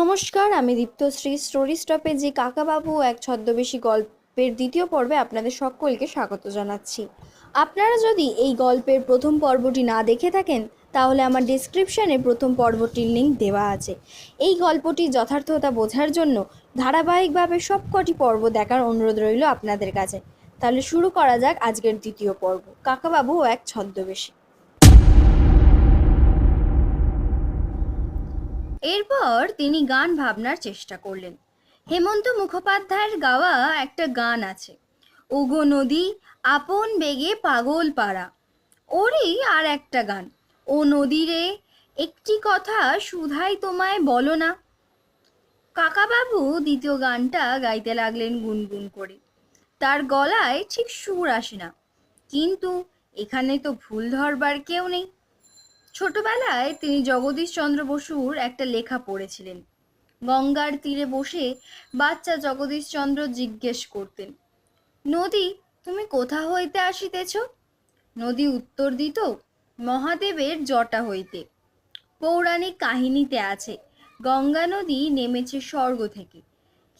নমস্কার, আমি দীপ্তশ্রী স্টোরি স্টপে যে কাকাবাবু এক ছদ্মবেশী গল্পের দ্বিতীয় পর্বে আপনাদের সকলকে স্বাগত জানাচ্ছি। আপনারা যদি এই গল্পের প্রথম পর্বটি না দেখে থাকেন, তাহলে আমার ডিসক্রিপশানে প্রথম পর্বটির লিঙ্ক দেওয়া আছে। এই গল্পটি যথার্থতা বোঝার জন্য ধারাবাহিকভাবে সবকটি পর্ব দেখার অনুরোধ রইল আপনাদের কাছে। তাহলে শুরু করা যাক আজকের দ্বিতীয় পর্ব, কাকাবাবু এক ছদ্মবেশী। এরপর তিনি গান ভাবনার চেষ্টা করলেন। হেমন্ত মুখোপাধ্যায়ের গাওয়া একটা গান আছে, ওগো নদী, আপন বেগে পাগল পাড়া। ওরই আর একটা গান, ও নদীরে একটি কথা সুধাই তোমায় বলো না। কাকাবাবু দ্বিতীয় গানটা গাইতে লাগলেন গুনগুন করে। তার গলায় ঠিক সুর আসে না, কিন্তু এখানে তো ভুল ধরবার কেউ নেই। ছোটবেলায় তিনি জগদীশ চন্দ্র বসুর একটা লেখা পড়েছিলেন। গঙ্গার তীরে বসে বাচ্চা জগদীশ চন্দ্র জিজ্ঞেস করতেন, নদী, তুমি কোথা হইতে আসিতেছ? নদী উত্তর দিত মহাদেবের জটা হইতে। পৌরাণিক কাহিনীতে আছে, গঙ্গা নদী নেমেছে স্বর্গ থেকে।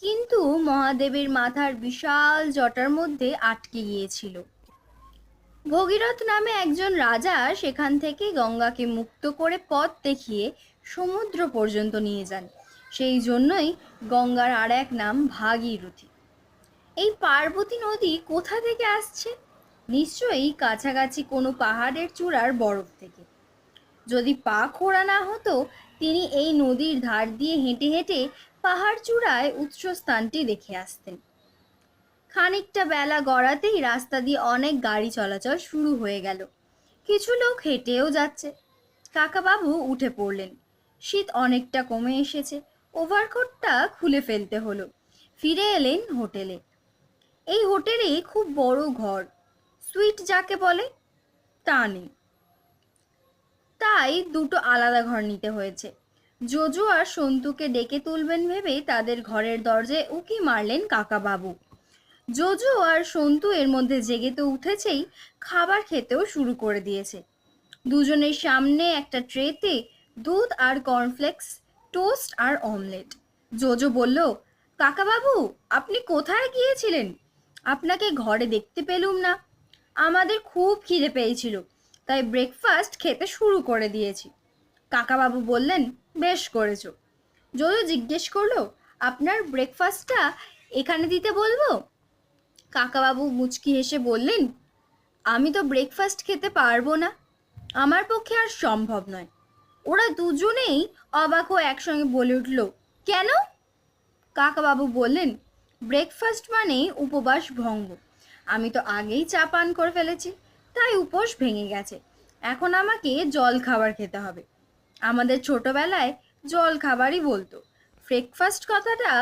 কিন্তু মহাদেবের মাথার বিশাল জটার মধ্যে আটকে গিয়েছিল। ভগীরথ নামে একজন রাজা সেখান থেকে গঙ্গাকে মুক্ত করে পথ দেখিয়ে সমুদ্র পর্যন্ত নিয়ে যান। সেই জন্যই গঙ্গার আর এক নাম ভাগীরথী। এই পার্বতী নদী কোথা থেকে আসছে? নিশ্চয়ই কাছাকাছি কোনো পাহাড়ের চূড়ার বরফ থেকে। যদি পা খোড়া না হতো, তিনি এই নদীর ধার দিয়ে হেঁটে হেঁটে পাহাড় চূড়ায় উৎসস্থানটি দেখে আসতেন। খানিকটা বেলা গড়াতেই রাস্তা দিয়ে অনেক গাড়ি চলাচল শুরু হয়ে গেল। কিছু লোক হেঁটেও যাচ্ছে। কাকাবাবু উঠে পড়লেন। শীত অনেকটা কমে এসেছে। ওভারকোটটা খুলে ফেলতে হলো। ফিরে এলেন হোটেলে। এই হোটেলে খুব বড় ঘর। সুইট যাকে বলে, তা নেই। তাই দুটো আলাদা ঘর নিতে হয়েছে। জোজো আর সন্তুকে ডেকে তুলবেন ভেবে তাদের ঘরের দরজায় উকি মারলেন কাকাবাবু। জোজো আর সন্তু এর মধ্যে জেগে তো উঠেছেই, খাবার খেতেও শুরু করে দিয়েছে। দুজনের সামনে একটা ট্রেতে দুধ আর কর্নফ্লেক্স, টোস্ট আর অমলেট। জোজো বলল, কাকাবাবু, আপনি কোথায় গিয়েছিলেন? আপনাকে ঘরে দেখতে পেলুম না। আমাদের খুব খিদে পেয়েছিল, তাই ব্রেকফাস্ট খেতে শুরু করে দিয়েছি। কাকাবাবু বললেন, বেশ করেছ। জোজো জিজ্ঞেস করল, আপনার ব্রেকফাস্টটা এখানে দিতে বলব? কাকাবাবু মুচকি হেসে বললেন, আমি তো ব্রেকফাস্ট খেতে পারব না। আমার পক্ষে আর সম্ভব নয়। ওরা দুজনেই অবাক হয়ে একসঙ্গে বলে উঠল, কেন? কাকাবাবু বললেন ব্রেকফাস্ট মানেই উপবাস ভঙ্গ। আমি তো আগেই চা পান করে ফেলেছি, তাই উপোস ভেঙে গেছে। এখন আমাকে জল খাবার খেতে হবে। আমাদের ছোটবেলায় জল খাবারই বলতো। ব্রেকফাস্ট কথাটা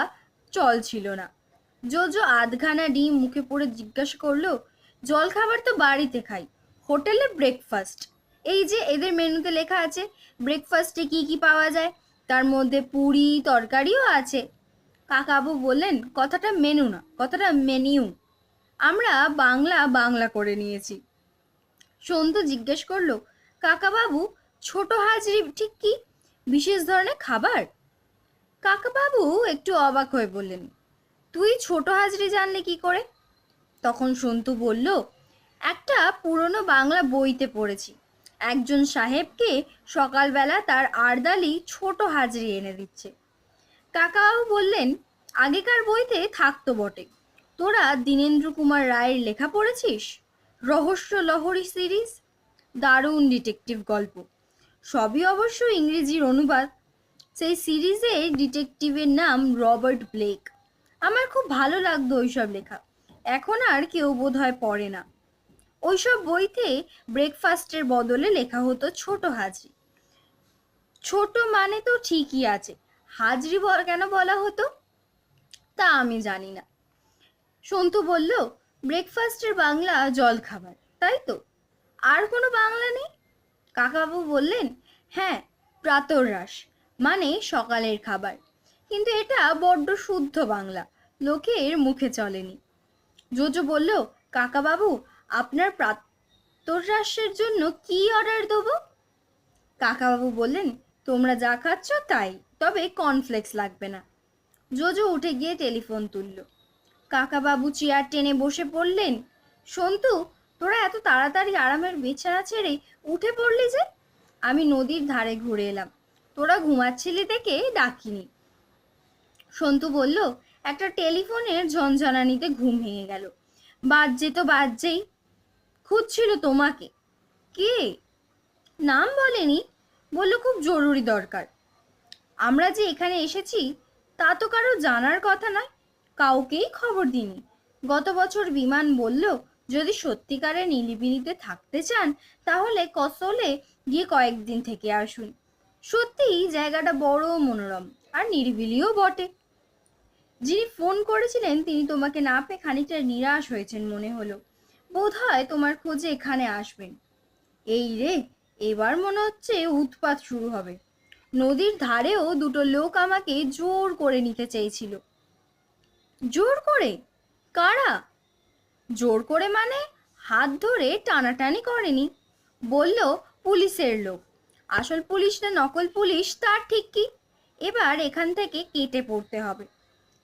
চল ছিল না। জোজো আধখানা ডিম মুখে পড়ে জিজ্ঞাসা করল, জল খাবার তো বাড়িতে খাই, হোটেলে ব্রেকফাস্ট এই যে এদের মেনুতে লেখা আছে ব্রেকফাস্টে কি কি পাওয়া যায়? তার মধ্যে পুরি, তরকারিও আছে। কাকাবু বললেন, কথাটা মেনু না, কথাটা মেনিউ আমরা বাংলা বাংলা করে নিয়েছি। সন্তু জিজ্ঞেস করল, কাকাবাবু, ছোট হাজরি ঠিক কি? বিশেষ ধরনের খাবার? কাকাবাবু একটু অবাক হয়ে বললেন তুই ছোট হাজরি জানলে কি করে? তখন সন্তু বলল, একটা পুরনো বাংলা বইতে পড়েছি। একজন সাহেবকে সকালবেলা তার আরদালি ছোট হাজরি এনে দিচ্ছে। কাকাবাবু বললেন, আগেকার বইতে থাকতো বটে। তোরা দীনেন্দ্র কুমার রায়ের লেখা পড়েছিস? রহস্য লহরী সিরিজ? দারুণ ডিটেকটিভ গল্প। সবই অবশ্য ইংরেজির অনুবাদ। সেই সিরিজে ডিটেকটিভের নাম রবার্ট ব্লেক। আমার খুব ভালো লাগতো ওইসব লেখা। এখন আর কেউ বোধ হয় পড়ে না। ওইসব বইতে ব্রেকফাস্টের বদলে লেখা হতো ছোট হাজরি। ছোট মানে তো ঠিকই আছে। হাজরি কেন বলা হতো? তা আমি জানি না। সন্তু বলল ব্রেকফাস্টের বাংলা জল খাবার তাই তো? আর কোনো বাংলা নেই? কাকাবাবু বললেন হ্যাঁ প্রাতরাস মানে সকালের খাবার। কিন্তু এটা বড্ড শুদ্ধ বাংলা। লোকের মুখে চলেনি। জোজো বলল, কাকাবাবু, আপনার প্রাতরাসের জন্য কি অর্ডার দেবো? কাকাবাবু বললেন, তোমরা যা খাচ্ছ তাই, তবে কর্নফ্লেক্স লাগবে না। জোজো উঠে গিয়ে টেলিফোন তুলল। কাকাবাবু চেয়ার টেনে বসে পড়লেন, সন্তু, তোরা এত তাড়াতাড়ি আরামের বিছানা ছেড়ে উঠে পড়লি যে? আমি নদীর ধারে ঘুরে এলাম। তোরা ঘুমাচ্ছিলি দেখে ডাকিনি। সন্তু বলল একটা টেলিফোনের ঝনঝনানিতে ঘুম ভেঙে গেল। বাজছে তো বাজছেই। খুঁজছিল তোমাকে। কে? নাম বলেনি। বলল খুব জরুরি দরকার। আমরা যে এখানে এসেছি, তা তো কারও জানার কথা নয়। কাউকেই খবর দিইনি। গত বছর বিমান বলল, যদি সত্যিকারে নিলিবিলিতে থাকতে চান, তাহলে কসলে গিয়ে কয়েকদিন থেকে আসুন। সত্যিই জায়গাটা বড় মনোরম, আর নিরিবিলিও বটে। যিনি ফোন করেছিলেন, তিনি তোমাকে না পেয়ে খানিকটা নিরাশ হয়েছেন মনে হলো। বোধ হয় তোমার খোঁজে এখানে আসবেন। এই রে, এবার মনে হচ্ছে উৎপাত শুরু হবে। নদীর ধারেও দুটো লোক আমাকে জোর করে নিতে চেয়েছিল। জোর করে? কারা? জোর করে মানে? হাত ধরে টানাটানি করেনি। বলল, পুলিশের লোক। আসল পুলিশ না নকল পুলিশ, তার ঠিক কি? এবার এখান থেকে কেটে পড়তে হবে।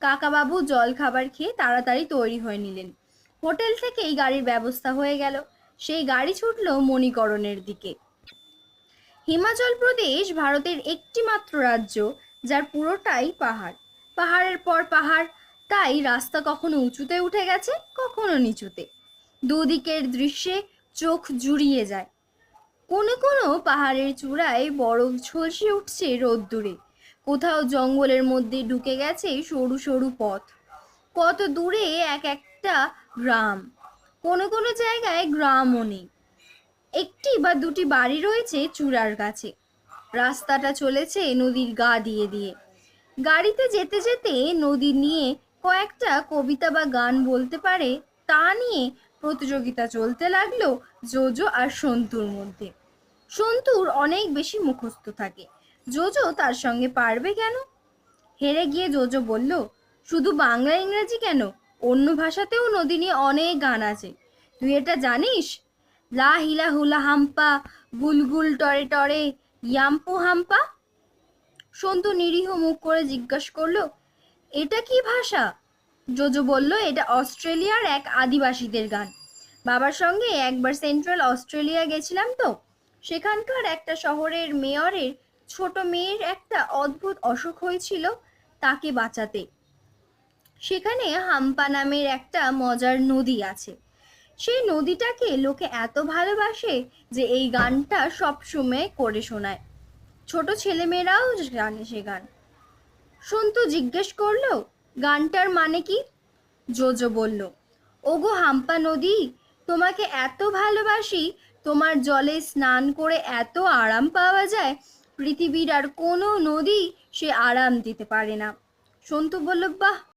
কাকাবাবু জল খাবার খেয়ে তাড়াতাড়ি তৈরি হয়ে নিলেন। হোটেল থেকেই গাড়ির ব্যবস্থা হয়ে গেল। সেই গাড়ি ছুটল মণিকরণের দিকে। হিমাচল প্রদেশ ভারতের একটি মাত্র রাজ্য, যার পুরোটাই পাহাড়। পাহাড়ের পর পাহাড়, তাই রাস্তা কখনো উঁচুতে উঠে গেছে, কখনো নিচুতে। দুদিকের দৃশ্যে চোখ জুড়িয়ে যায়। কোনো কোনো পাহাড়ের চূড়ায় বরফ ঝলসে উঠছে রোদ্দুরে। কোথাও জঙ্গলের মধ্যে ঢুকে গেছে সরু সরু পথ। কত দূরে এক একটা গ্রাম। কোনো কোনো জায়গায় গ্রামও নেই। একটি বা দুটি বাড়ি রয়েছে চূড়ার কাছে। রাস্তাটা চলেছে নদীর গা দিয়ে দিয়ে। গাড়িতে যেতে যেতে নদী নিয়ে কয়েকটা কবিতা বা গান বলতে পারে, তা নিয়ে প্রতিযোগিতা চলতে লাগল জোজো আর সন্তুর মধ্যে। সন্তুর অনেক বেশি মুখস্থ থাকে। জোজো তার সঙ্গে পারবে কেন? হেরে গিয়ে জোজো বলল, শুধু বাংলা ইংরেজি কেন? অন্য ভাষাতেও নদী নিয়ে অনেক গান আছে। তুই এটা জানিস? লা হিলা হুলা হাম্পা, গুলগুল টরে টরে, ইয়াম্পু হাম্পা? সন্তু নিরীহ মুখ করে জিজ্ঞাসা করল, এটা কি ভাষা? জোজো বলল, এটা অস্ট্রেলিয়ার এক আদিবাসীদের গান। বাবার সঙ্গে একবার সেন্ট্রাল অস্ট্রেলিয়া গেছিলাম তো। সেখানকার একটা শহরের মেয়রের ছোট মেয়ের একটা অদ্ভুত অসুখ হয়েছিল তাকে বাঁচাতে। সেখানে হাম্পা নামের একটা মজার নদী আছে। সেই নদীটাকে লোকে এত ভালোবাসে যে এই গানটা সবসময় করে শোনায়। ছোট ছেলেমেয়েরাও জানে সে গান। সন্তু জিজ্ঞেস করল, গানটার মানে কি? জোজো বলল, ওগো হাম্পা নদী, তোমাকে এত ভালোবাসি, তোমার জলে স্নান করে এত আরাম পাওয়া যায় পৃথিবীর আর কোনো নদী সে আরাম দিতে পারে না। সন্তু বলল বাহ